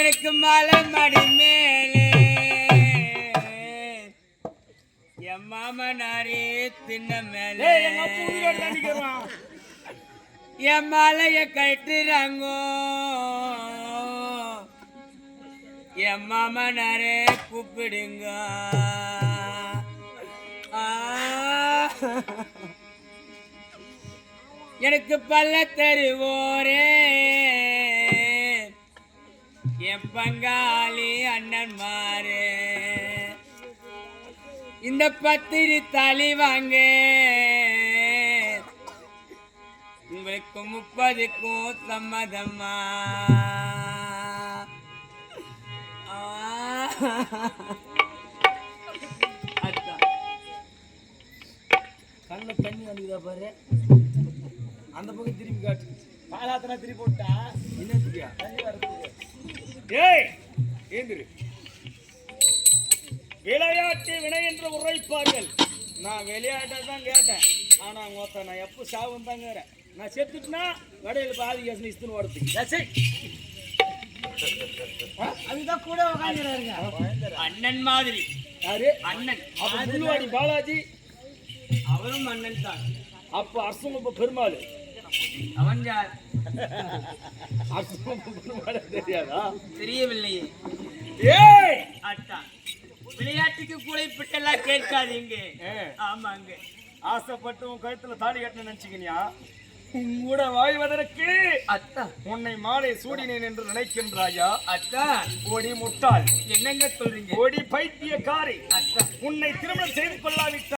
எனக்கு மலை. மடி மேலே. என் மாமனாரே தின்ன மேலே என் மாலைய கட்டுறாங்கோ. என் மாமனாரே கூப்பிடுங்க. எனக்கு பல்ல தருவோரே பங்காளி அண்ணன் மாறு இந்த பத்திரி தாலி வாங்க. உங்களுக்கு முப்பதுக்கும் சம்மதம்மா. கண்ணு தண்ணி வந்துதா பாரு. அந்த பக்கம் திரும்பி காட்டு. பாலாத்தனா திருப்பி போட்டா. என்ன தண்ணி ஏய் ஏந்திரு. விளையாட்டு வினை என்று உரைப்பார்கள். நான் விளையாட்டை தான் கேட்டேன். ஆனா மொத்த நான் எப்போ சாவும் தாங்க நான் செத்துட்டுனா கடையில் பாதி கேஸ் இஸ்துன்னு ஓடுறதுக்கு அதுதான் கூட உட்காந்துறாருங்க அண்ணன் மாதிரி. யாரு? அண்ணன். அப்ப முள்ளுவாடி பாலாஜி? அவரும் அண்ணன் தான் அப்ப அர்சமப்ப பெருமாள். அவன் யார்? தெரியாதா? தெரியவில்லையே. ஏய்! அத்தான் விளையாட்டுக்கு கூடைப்பட்டெல்லாம் கேட்காதீங்க. ஆமாங்க. ஆசைப்பட்டு உன் கழுத்துல தாலி கட்டணும் நினைச்சுக்கினியா? உன் கூட வாழ்வதற்கு அத்தான் உன்னை மாலை சூடினேன் என்று நினைக்கின்றாயா? அத்தான் ஓடி முட்டாள். என்னங்க சொல்றீங்க? ஓடி பைத்தியக்காரி. அத்தான் உன்னை திருமணம் செய்து கொள்ளாவிட்டால்